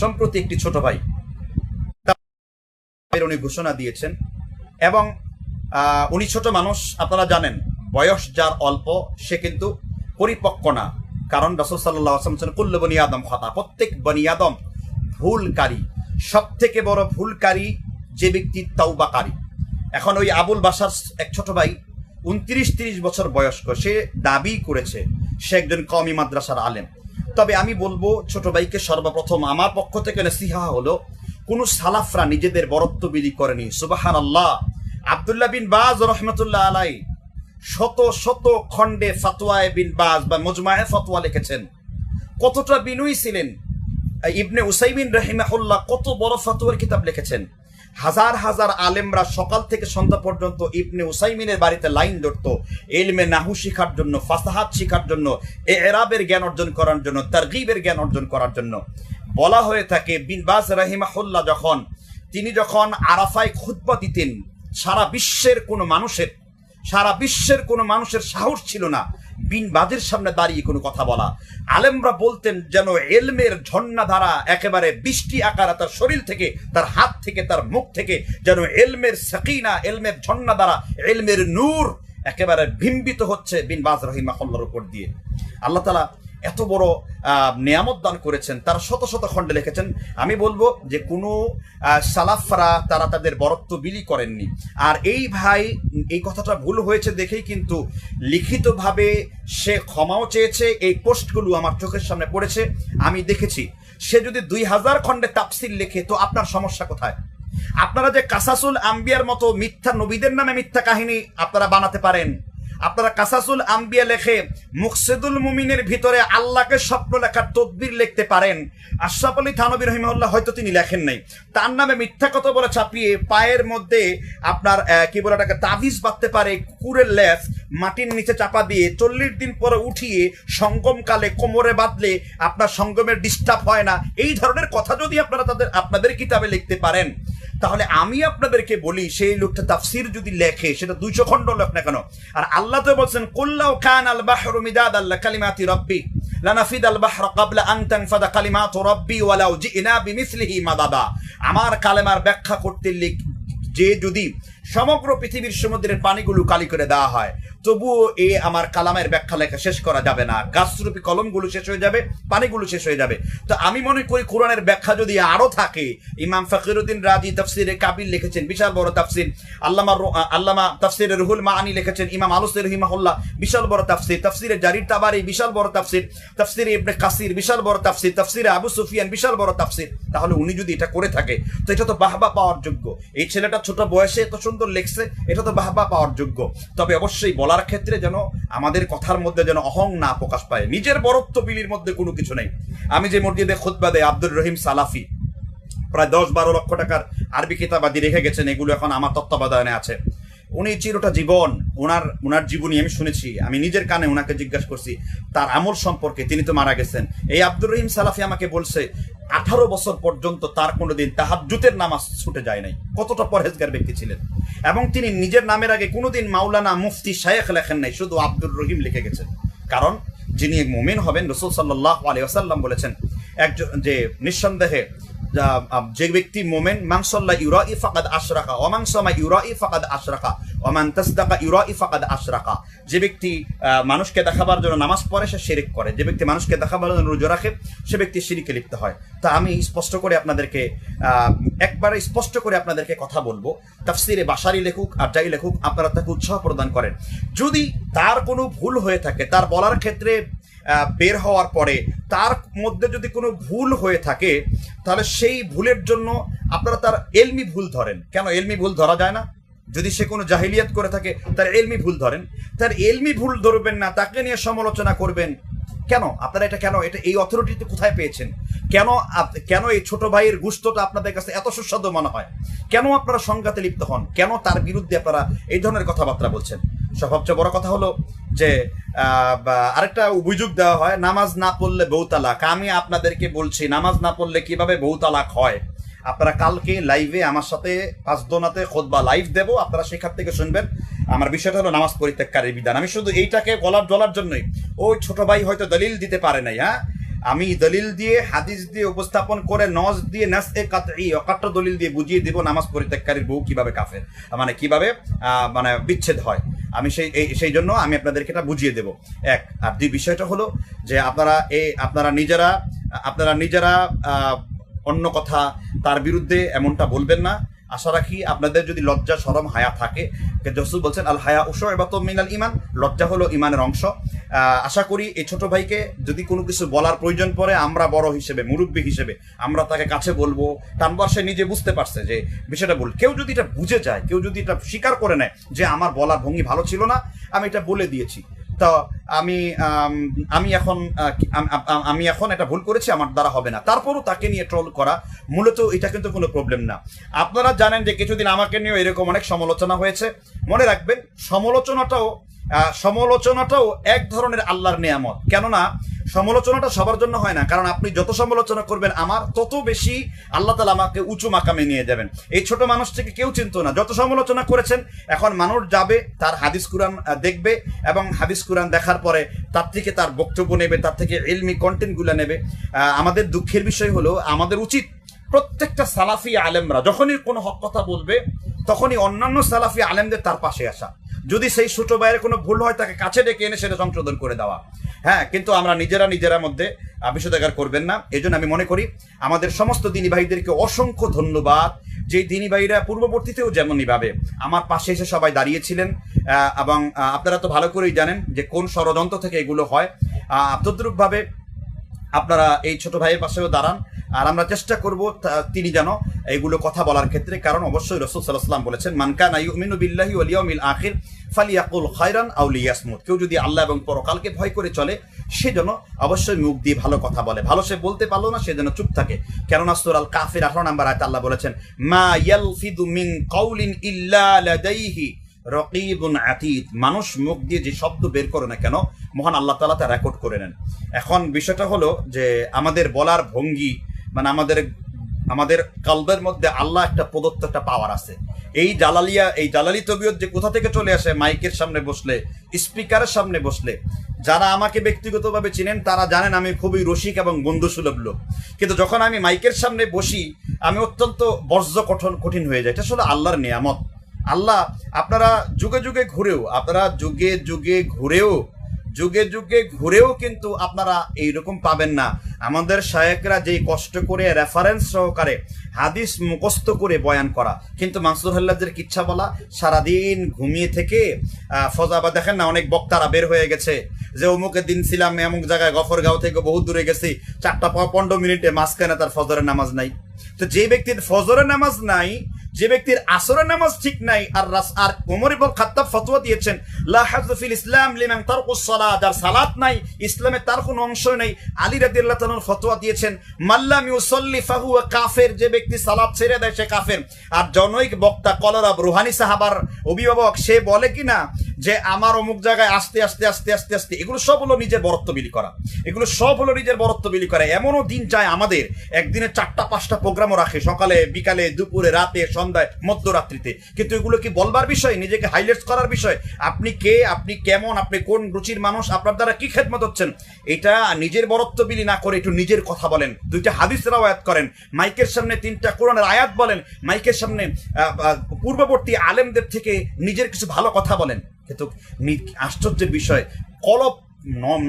সম্প্রতি একটি ছোট ভাই উনি ঘোষণা দিয়েছেন এবং উনি ছোট মানুষ, আপনারা জানেন, বয়স যার অল্প, সে কিন্তু পরিপক্ক না। কারণ রসুল সাল্লাহ আসলাম কুল্ল বনি আদম প্রত্যেক বনি আদম ভুলকারী সব থেকে বড় ভুলকারী যে ব্যক্তি তাওবাকারী। এখন ওই আবুল বাসার এক ছোট ভাই, উনত্রিশ তিরিশ বছর বয়স্ক, সে দাবি করেছে, সে একজন কমি মাদ্রাসার আলেম। তবে আমি বলব, ছোট ভাইকে সর্বপ্রথম আমার পক্ষ থেকে নসিহা হলো, কোন সালাফরা নিজেদের বরত্ব বিলি করেনি। সুবাহান আল্লাহ আবদুল্লাহ বিন বাজ রহমতুল্লাহ আলাই শত শত খণ্ডে ফাতোয়ায় বিন বাজ বা মজমায়ে ফতোয়া লিখেছেন। কতটা বিনয়ী ছিলেন। ইবনে উসাইমিন রহিমাহুল্লাহ কত বড় ফতোয়ার কিতাব লিখেছেন। হাজার হাজার আলেমরা সকাল থেকে সন্ধ্যা পর্যন্ত ইবনে উসাইমিনের বাড়িতে লাইন ধরত। এলমে নাহু শিখার জন্য, ফাসাহাত শিখার জন্য এ এরাবের জ্ঞান অর্জন করার জন্য, তারগিবের জ্ঞান অর্জন করার জন্য। বলা হয়ে থাকে, বিন বাজ রাহিমাহুল্লাহ যখন, তিনি যখন আরাফায় খুতবা দিতেন, সারা বিশ্বের কোনো মানুষের, সারা বিশ্বের কোনো মানুষের সাহস ছিল না। বিন বাদের সামনে দাঁড়িয়ে কোনো কথা বলা। আলেমরা বলতেন যেন এলমের ঝর্ণা ধারা একেবারে বৃষ্টি আকারে তার শরীর থেকে, তার হাত থেকে, তার মুখ থেকে যেন এলমের সাকিনা, এলমের ঝর্ণা দ্বারা এলমের নূর একেবারে বিম্বিত হচ্ছে বিন বাজ রহিমাহল্লার উপর দিয়ে। আল্লাহ তালা এত বড় নেয়ামত দান করেছেন, তারা শত শত খণ্ডে লিখেছেন, আমি বলব যে কোনো সালাফরা তারা তাদের বরত্ব বিলি করেননি। আর এই ভাই, এই কথাটা ভুল হয়েছে দেখেই কিন্তু লিখিতভাবে সে ক্ষমাও চেয়েছে, এই পোস্টগুলো আমার চোখের সামনে পড়েছে, আমি দেখেছি। সে যদি দুই হাজার খণ্ডে তাফসিল লেখে, তো আপনার সমস্যা কোথায়? আপনারা যে কাসাসুল আম্বিয়ার মতো মিথ্যা নবীদের নামে মিথ্যা কাহিনী আপনারা বানাতে পারেন আপনারা কাসাসুল আম্বিয়া লেখে মুকসেদুল মুমিনের ভিতরে আল্লাহকে স্বপ্ন লেখার তদবির লিখতে পারেন। আশরাফ আলী থানবী রহিমউল্লাহ হয়তো তিনি লেখেন নাই। তার নামে মিথ্যা কথা বলে ছাপিয়ে পায়ের মধ্যে আপনার কি বলে ওটাকে, তাবিজ বাঁধতে পারে কুকুরের লেস মাটির নিচে চাপা দিয়ে চল্লিশ দিন পরে উঠিয়ে সঙ্গমকালে কোমরে বাঁধলে আপনার সঙ্গমের ডিস্টার্ব হয় না। এই ধরনের কথা যদি আপনারা তাদের, আপনাদের কিতাবে লিখতে পারেন, তাহলে আমি আপনাদেরকে বলি, সেই লোকটা তাফসির যদি লেখে, সেটা দুইশো খণ্ড লেখ না কেন? আর আল্লাহ তো বলছেন, কুল্লাউ খান আল বাহরু মিদাদ আল্লাহ কালিমাতি রব্বি লানাফিদ আল বাহর কাবলা আন তানফাদা কালিমাত রব্বি ওয়ালাউ জিনা বিমিসলিহি মাদাদা। আমার কালেমার ব্যাখ্যা করতে লিখ, যে যদি সমগ্র পৃথিবীর সমুদ্রের পানিগুলো কালি করে দেওয়া হয় তবুও এ আমার কালামের ব্যাখ্যা লেখা শেষ করা যাবে না। গাছরূপী কলমগুলো শেষ হয়ে যাবে, পানিগুলো শেষ হয়ে যাবে। তো আমি মনে করি কোরআনের ব্যাখ্যা যদি আরও থাকে, ইমাম ফকিরুদ্দিন রাজি তফসিরে কাবিল লিখেছেন, বিশাল বড় তাফসির। আল্লামা আল্লামা তফসিরে রুহুল মাআনি লিখেছেন, ইমাম আলুসির রহিমাহুল্লাহ, বিশাল বড় তাফসির। তফসিরে জারির তাবারি, বিশাল বড় তাফসির। তফসিরে ইবনে কাসির, বিশাল বড় তাফসির। তফসিরে আবু সুফিয়ান, বিশাল বড় তাফসির। তাহলে উনি যদি এটা করে থাকে, তো এটা তো বাহবা পাওয়ার যোগ্য। এই ছেলেটা ছোট বয়সে এত সুন্দর লেখছে, এটা তো বাহবা পাওয়ার যোগ্য। তবে অবশ্যই বলার ক্ষেত্রে যেন আমাদের কথার মধ্যে যেন অহং না প্রকাশ পায়। নিজের বরত্ব বিলির মধ্যে কোনো কিছু নেই। আমি যে মসজিদে খুতবা দেয় আব্দুর রহিম সালাফি, প্রায় দশ বারো লক্ষ টাকার আরবি কিতাবাদি রেখে গেছেন, এগুলো এখন আমার তত্ত্বাবধানে আছে। উনি চিরটা জীবন ওনার ওনার জীবনী আমি শুনেছি, আমি নিজের কানে ওনাকে জিজ্ঞাসা করছি, তার আমল সম্পর্কে তিনি তো মারা গেছেন। এই আব্দুর রহিম সালাফি আমাকে বলছে আঠারো বছর পর্যন্ত তার কোনোদিন তাহাজ্জুতের নামাজ ছুটে যায় নাই। কতটা পরহেজগার ব্যক্তি ছিলেন। এবং তিনি নিজের নামের আগে কোনোদিন মাওলানা মুফতি শায়েখ লেখেন নাই, শুধু আব্দুর রহিম লিখে গেছেন। কারণ যিনি মুমিন হবেন, রসুল সাল্লাহ আলী আসাল্লাম বলেছেন, একজন যে নিঃসন্দেহে যা- ব্যক্তি মোমেন মাংসল্লা ইউরা ই ফাকাদ আশরাকা অমাংসমা ইউরা ই ফাকাদ আশরাকা অমান তাসদাকা ইউরা ই ফাকাদ আশরাকা যে ব্যক্তি মানুষকে দেখাবার জন্য নামাজ পড়ে সে শিরিক করে যে ব্যক্তি মানুষকে দেখাবার জন্য রোজা রাখে সে ব্যক্তি শিরিকে লিপ্ত হয় তা আমি স্পষ্ট করে আপনাদেরকে একবারে স্পষ্ট করে আপনাদেরকে কথা বলব। তাফসিরে বাসারি লেখুক আর যাই লেখুক, আপনারা তাকে উৎসাহ প্রদান করেন। যদি তার কোনো ভুল হয়ে থাকে, তার বলার ক্ষেত্রে বের হওয়ার পরে তার মধ্যে যদি কোনো ভুল হয়ে থাকে, তাহলে সেই ভুলের জন্য আপনারা তার এলমি ভুল ধরেন। কেন এলমি ভুল ধরা যায় না? যদি সে কোনো জাহিলিয়াত করে থাকে, তার এলমি ভুল ধরেন। তার এলমি ভুল ধরবেন না, তাকে নিয়ে সমালোচনা করবেন। কেন? আপনারা এটা কেন? এটা এই অথরিটিতে কোথায় পেয়েছেন? কেন কেন এই ছোট ভাইয়ের গুস্তটা আপনাদের কাছে এত সুস্বাদু মনে হয়? কেন আপনারা সংঘাতে লিপ্ত হন? কেন তার বিরুদ্ধে আপনারা এই ধরনের কথাবার্তা বলছেন? সবচেয়ে বড় কথা হলো যে আরেকটা অভিযোগ দেওয়া হয়, নামাজ না পড়লে বউ তালাক আমি আপনাদেরকে বলছি, নামাজ না পড়লে কীভাবে বউ তালাক হয়? আপনারা কালকে লাইভে আমার সাথে পাঁচদোনাতে খোদবা লাইভ দেবো, আপনারা সেখান থেকে শুনবেন। আমার বিষয়টা হলো নামাজ পরিত্যাগকারীর বিধান। আমি শুধু এইটাকে গলার ডলার জন্যই। ওই ছোট ভাই হয়তো দলিল দিতে পারে নাই হ্যাঁ? আমি দলিল দিয়ে, হাদিস দিয়ে উপস্থাপন করে নজ দিয়ে নাস এ কাতই দলিল দিয়ে বুঝিয়ে দিব নামাজ পরিত্যাগকারীর বউ কীভাবে কাফের। মানে কীভাবে মানে বিচ্ছেদ হয়। আমি সেই সেই জন্য আমি আপনাদেরকে এটা বুঝিয়ে দেব। এক, আর দুই বিষয়টা হলো যে আপনারা এ আপনারা নিজেরা আপনারা নিজেরা অন্য কথা তার বিরুদ্ধে এমনটা বলবেন না। আশা রাখি আপনাদের যদি লজ্জা সরম হায়া থাকে জসুল বলছেন, আল হায়া উস এবার তো মিনাল ইমান লজ্জা হলো ইমানের অংশ। আশা করি এই ছোট ভাইকে যদি কোনো কিছু বলার প্রয়োজন পড়ে, আমরা বড় হিসেবে, মুরব্বী হিসেবে, আমরা তাকে কাছে বলব। টানবার সে নিজে বুঝতে পারছে যে বিষয়টা বল কেউ যদি এটা বুঝে যায়, কেউ যদি এটা স্বীকার করে নেয় যে আমার বলার ভঙ্গি ভালো ছিল না, আমি এটা বলে দিয়েছি। তো আমি আমি এখন আমি এখন এটা ভুল করেছি, আমার দ্বারা হবে না। তারপরও তাকে নিয়ে ট্রোল করা মূলত এটা কিন্তু কোনো প্রবলেম না। আপনারা জানেন যে কিছুদিন আমাকে নিয়েও এরকম অনেক সমালোচনা হয়েছে। মনে রাখবেন, সমালোচনাটাও সমালোচনাটাও এক ধরনের আল্লাহর নিয়ামত। কেননা সমালোচনাটা সবার জন্য হয় না, কারণ আপনি যত সমালোচনা করবেন আমার তত বেশি আল্লাহ তালা আমাকে উঁচু মাকামে নিয়ে যাবেন। এই ছোট মানুষ থেকে কেউ চিনত না। যত সমালোচনা করেছেন, এখন মানুষ যাবে, তার হাদিস কুরআন দেখবে এবং হাদিস কুরআন দেখার পরে তার থেকে তার বক্তব্য নেবে, তার থেকে এলমি কন্টেন্টগুলো নেবে। আমাদের দুঃখের বিষয় হলো, আমাদের উচিত প্রত্যেকটা সালাফি আলেমরা, যখনই কোনো হক কথা বলবে, তখনই অন্যান্য সালাফি আলেমদের তার পাশে আসা। যদি সেই ছোট ভাইয়ের কোনো ভুল হয়, তাকে কাছে ডেকে এনে সেটা সংশোধন করে দেওয়া। হ্যাঁ কিন্তু আমরা নিজেরা নিজেরা মধ্যে বিষোদাগার করবেন না। এই আমি মনে করি, আমাদের সমস্ত দিনী ভাইদেরকে অসংখ্য ধন্যবাদ। যে দিনী ভাইরা পূর্ববর্তীতেও যেমনই ভাবে আমার পাশে এসে সবাই দাঁড়িয়েছিলেন। এবং আপনারা তো ভালো করেই জানেন যে কোন ষড়যন্ত্র থেকে এগুলো হয়। তদ্রূপভাবে আপনারা এই ছোট ভাইয়ের পাশেও দাঁড়ান। আর আমরা চেষ্টা করব তিনি যেন এইগুলো কথা বলার ক্ষেত্রে, কারণ অবশ্যই রসুল সাল্লাহাম বলেছেন মানকান ইউমিনু বিল্লাহি ওয়াল ইয়াউমিল আখির ফালিয়াকুল খায়রান আও লিয়াসমুত কেউ যদি আল্লাহ এবং পরকালকে ভয় করে চলে, সে যেন অবশ্যই মুখ দিয়ে ভালো কথা বলে। ভালো সে বলতে পারল না, সে যেন চুপ থাকে। কেননা সূরা আল কাফির 18 নম্বর আয়াতে আল্লাহ বলেছেন, মা ইয়ালফিদু মিন কাউলিন ইল্লা লাদাইহি রকিবুন আতীত। মানুষ মুখ দিয়ে যে শব্দ বের করে না কেন, মহান আল্লাহ তালা তা রেকর্ড করে নেন। এখন বিষয়টা হলো যে আমাদের বলার ভঙ্গি মানে আমাদের আমাদের কালবের মধ্যে আল্লাহ একটা প্রদত্ত একটা পাওয়ার আছে। এই জালালিয়া, এই জালালি তবিয়ত যে কোথা থেকে চলে আসে? মাইকের সামনে বসলে, স্পিকারের সামনে বসলে। যারা আমাকে ব্যক্তিগতভাবে চিনেন, তারা জানেন আমি খুবই রসিক এবং বন্ধুসুলভ লোক। কিন্তু যখন আমি মাইকের সামনে বসি, আমি অত্যন্ত বর্জ্য কঠন কঠিন হয়ে যায় এটা আসলে আল্লাহর নিয়ামত। আল্লাহ, আপনারা যুগে যুগে ঘুরেও, আপনারা যুগে যুগে ঘুরেও যুগে যুগে ঘুরেও কিন্তু আপনারা এইরকম পাবেন না। আমাদের শায়েকরা যেই কষ্ট করে রেফারেন্স সহকারে হাদিস মুখস্থ করে বয়ান করা। কিন্তু মানসুর হাল্লাদের কিচ্ছা বলা সারাদিন ঘুমিয়ে থেকে আহ, ফজা দেখেন না অনেক বক্তারা বের হয়ে গেছে যে অমুকের দিন ছিলাম এমুক জায়গায় গফরগাঁও থেকে বহু দূরে গেছি চারটা পনেরো মিনিটে মাঝখানে তার ফজরের নামাজ নাই। তো যে ব্যক্তির ফজরের নামাজ নাই যে ব্যক্তির আসরের নামাজ ঠিক নাই, আর রাস আর ওমর ইবুল খাত্তাব ফতোয়া দিয়েছেন, লা হাযু ফিল ইসলাম লিমান তারকুস সালাত যার সালাত নাই, ইসলামে তার কোনো অংশ নেই। আলী রাদিয়াল্লাহু তাআলার ফতোয়া দিয়েছেন মাল্লাম ইউসাল্লি ফাহুয়া কাফের যে ব্যক্তি সালাত ছেড়ে দেয় সে কাফের। আর জনৈক বক্তা কলরাব রুহানি সাহাবার অভিভাবক, সে বলে কি না যে আমার অমুক জায়গায় আস্তে আস্তে আস্তে আস্তে আস্তে, এগুলো সব হলো নিজের বরত্ব বিলি করা। এগুলো সব হলো নিজের বরত্ব বিলি করা। এমনও দিন চায় আমাদের, একদিনে চারটা, পাঁচটা প্রোগ্রামও রাখে সকালে, বিকালে, দুপুরে, রাতে, সন্ধ্যায়, মধ্যরাত্রিতে। কিন্তু এগুলো কি বলবার বিষয়? নিজেকে হাইলাইটস করার বিষয়? আপনি কে? আপনি কেমন? আপনি কোন রুচির মানুষ? আপনার দ্বারা কি খেদমত হচ্ছেন? এটা নিজের বরত্ব বিলি না করে একটু নিজের কথা বলেন। দুইটা হাদিস রাওয়ায়াত করেন। মাইকের সামনে তিনটা কোরআনের আয়াত বলেন। মাইকের সামনে পূর্ববর্তী আলেমদের থেকে নিজের কিছু ভালো কথা বলেন। কিন্তু আশ্চর্যের বিষয় কলপ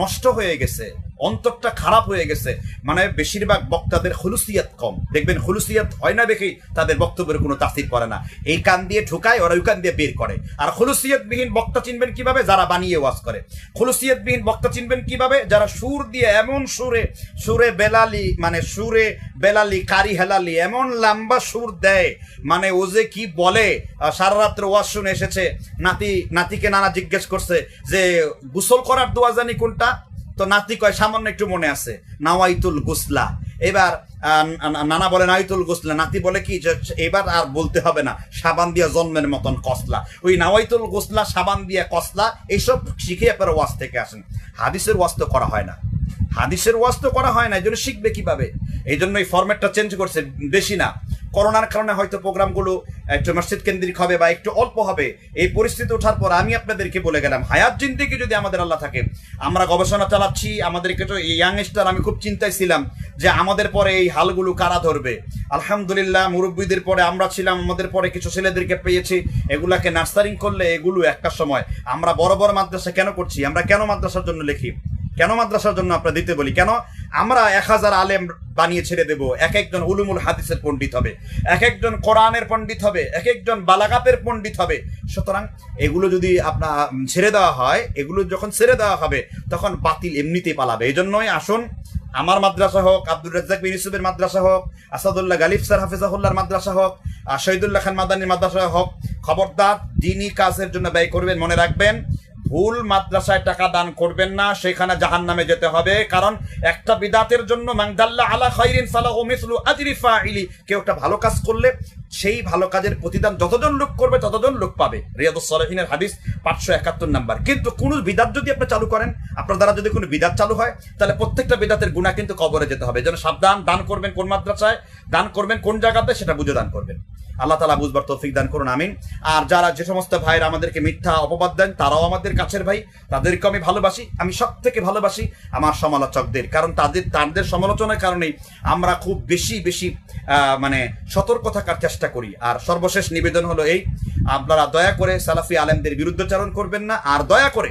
নষ্ট হয়ে গেছে। অন্তরটা খারাপ হয়ে গেছে। মানে বেশিরভাগ বক্তাদের হুলুসিয়াত কম। দেখবেন হুলুসিয়াত হয় না দেখেই তাদের বক্তব্যের কোনো তাসির করে না। এই কান দিয়ে ঢুকায় ওরা ওই কান দিয়ে বের করে। আর হুলুসিয়াতবিহীন বক্তা চিনবেন কীভাবে? যারা বানিয়ে ওয়াজ করে। হুলুসিয়াতবিহীন বক্তা চিনবেন কীভাবে? যারা সুর দিয়ে এমন সুরে সুরে বেলালি মানে সুরে বেলালি, কারি হেলালি, এমন লম্বা সুর দেয়। মানে ও যে কি বলে? সারা রাত্র ওয়াজ শুনে এসেছে। নাতি, নাতিকে নানা জিজ্ঞেস করছে যে, গোসল করার দোয়া জানি কোনটা? তো নাতি কয়, সামান্য একটু মনে আছে, নাওয়াইতুল গুসলা। এবার নানা বলে নাইতুল গুসলা, নাতি বলে কি এবার আর বলতে হবে না, সাবান দিয়া জন্মের মতন কসলা। ওই নাওয়াইতুল গোসলা, সাবান দিয়া কসলা এইসব শিখে আপনারা ওয়াজ থেকে আসেন। হাদিসের ওয়াজ তো করা হয় না। হাদিসের ওয়াজ তো করা হয় না এই জন্য শিখবে কীভাবে? এই জন্য এই ফরম্যাটটা চেঞ্জ করছে, বেশি না। করোনার কারণে হয়তো প্রোগ্রামগুলো একটু মসজিদ কেন্দ্রিক হবে বা একটু অল্প হবে। এই পরিস্থিতি ওঠার পর আমি আপনাদেরকে বলে গেলাম, হায়াত জিন্দিগি যদি আমাদের আল্লাহ থাকে, আমরা গবেষণা চালাচ্ছি, আমাদেরকে তো এই ইয়াংস্টার আমি খুব চিন্তায় ছিলাম যে আমাদের পরে এই হালগুলো কারা ধরবে। আলহামদুলিল্লাহ, মুরব্বীদের পরে আমরা ছিলাম, আমাদের পরে কিছু ছেলেদেরকে পেয়েছি, এগুলাকে নার্সারিং করলে এগুলো একটা সময়। আমরা বড় বড় মাদ্রাসা কেন করছি? আমরা কেন মাদ্রাসার জন্য লিখি? কেন মাদ্রাসার জন্য আপনার দিতে বলি? কেন আমরা এক হাজার আলেম বানিয়ে ছেড়ে দেবো? এক একজন উলুমুল হাদিসের পণ্ডিত হবে। এক একজন কোরআনের পণ্ডিত হবে। এক একজন বালাগাতের পণ্ডিত হবে। সুতরাং এগুলো যদি আপনার ছেড়ে দেওয়া হয়, এগুলো যখন ছেড়ে দেওয়া হবে, তখন বাতিল এমনিতেই পালাবে। এই জন্যই আসুন, আমার মাদ্রাসা হোক, আব্দুর রাজ্জাক বিন ইউসুফের মাদ্রাসা হোক, আসাদুল্লাহ গালিফ স্যার হাফিজাহুল্লাহর মাদ্রাসা হোক, আর শহীদুল্লাহ খান মাদানির মাদ্রাসা হোক, খবরদার দিনই কাজের জন্য ব্যয় করবেন, মনে রাখবেন ভুল মাদ্রাসায় টাকা দান করবেন না, সেখানে জাহান নামে যেতে হবে। কারণ একটা বিদাতের জন্য মাংদাল্লা ফাইলি কেউ একটা ভালো কাজ করলে সেই ভালো কাজের প্রতিদান যতজন লোক করবে, ততজন লোক পাবে। রিয়াদুস সালেহিনের হাদিস পাঁচশো একাত্তর নাম্বার। কিন্তু কোন বিদাত যদি আপনি চালু করেন, আপনার দ্বারা যদি কোনো বিদাত চালু হয়, তাহলে প্রত্যেকটা বিদাতের গুণা কিন্তু কবরে যেতে হবে। যেন সাবধান, দান করবেন কোন মাদ্রাসায়, দান করবেন কোন জায়গাতে, সেটা বুঝে দান করবেন। আল্লাহ তালা বুঝবার তৌফিক দান করুন, আমিন। আর যারা যে সমস্ত ভাইরা আমাদেরকে মিথ্যা অপবাদ দেন, তারাও আমাদের কাছের ভাই। তাদেরকে আমি ভালোবাসি, আমি সব থেকে ভালোবাসি আমার সমালোচকদের, কারণ তাদের তাদের সমালোচনার কারণেই আমরা খুব বেশি বেশি মানে সতর্ক থাকার চেষ্টা করি। আর সর্বশেষ নিবেদন হলো এই, আপনারা দয়া করে সালাফি আলেমদের বিরুদ্ধচারণ করবেন না, আর দয়া করে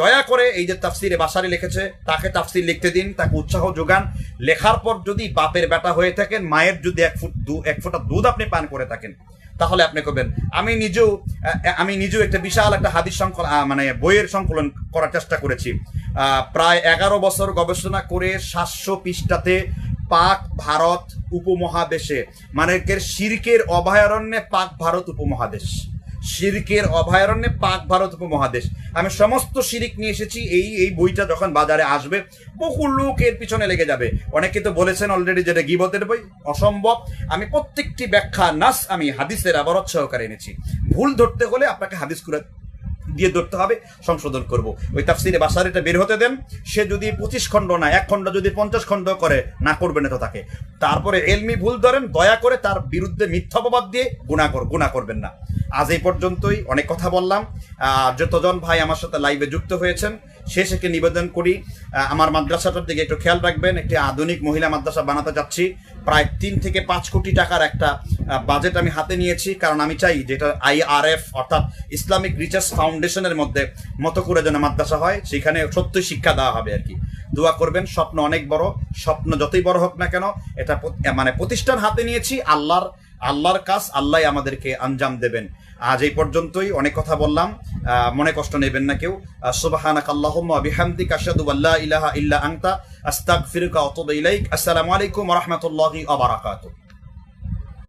দয়া করে এই যে তাফসিরে বাসারি লিখেছে তাকে তাফসির লিখতে দিন তাকে উৎসাহ যোগান। লেখার পর যদি বাপের বেটা হয়ে থাকেন মায়ের যদি এক ফুট দু এক ফোঁটা দুধ আপনি পান করে থাকেন তাহলে আপনি করবেন। আমি নিজেও আমি নিজেও একটা বিশাল একটা হাদিস সংকলন আহ, মানে বইয়ের সংকলন করার চেষ্টা করেছি। প্রায় এগারো বছর গবেষণা করে সাতশো পৃষ্ঠাতে পাক ভারত উপমহাদেশে মানে শিরকের অভয়ারণ্যে পাক ভারত উপমহাদেশ। শিরকের অভয়ারণ্যে পাক ভারত উপমহাদেশ। আমি সমস্ত শিরিক নিয়ে এসেছি, এই এই বইটা যখন বাজারে আসবে, বহু লোক এর পিছনে লেগে যাবে। অনেকে তো বলেছেন অলরেডি যেটা গিবতের বই, অসম্ভব। আমি প্রত্যেকটি ব্যাখ্যা, নাস আমি হাদিসের আবারত সহকারে এনেছি। ভুল ধরতে হলে আপনাকে হাদিস করে দিয়ে ধরতে হবে, সংশোধন করব। ওই তাফসিরে বাসারিটা বের হতে দেন। সে যদি পঁচিশ খণ্ড না, এক খণ্ড যদি পঞ্চাশ খণ্ড করে, না করবে না তো তাকে। তারপরে এলমি ভুল ধরেন, দয়া করে তার বিরুদ্ধে মিথ্যা মিথ্যাপবাদ দিয়ে গুণা কর গুণা করবেন না। আজ এই পর্যন্তই। অনেক কথা বললাম। যতজন ভাই আমার সাথে লাইভে যুক্ত হয়েছেন শেষেকে নিবেদন করি। আমার মাদ্রাসাটার দিকে একটু খেয়াল রাখবেন, একটি আধুনিক মহিলা মাদ্রাসা বানাতে যাচ্ছি। প্রায় তিন থেকে পাঁচ কোটি টাকার একটা বাজেট আমি হাতে নিয়েছি, কারণ আমি চাই যেটা আইআরএফ অর্থাৎ ইসলামিক রিসার্চ ফাউন্ডেশনের মধ্যে মতো করে যেন মাদ্রাসা হয়, সেখানে সত্যই শিক্ষা দেওয়া হবে আর কি। দোয়া করবেন, স্বপ্ন অনেক বড়, স্বপ্ন যতই বড় হোক না কেন, এটা মানে প্রতিষ্ঠান হাতে নিয়েছি, আল্লাহর আল্লাহর কাজ, আল্লাহ আমাদেরকে আঞ্জাম দেবেন। আজ এই পর্যন্তই, অনেক কথা বললাম। মনে কষ্ট নেবেন না কেউ। সুবাহানাক আল্লাহুম্মা আনতা আসসালামু আলাইকুম ওয়া রাহমাতুল্লাহি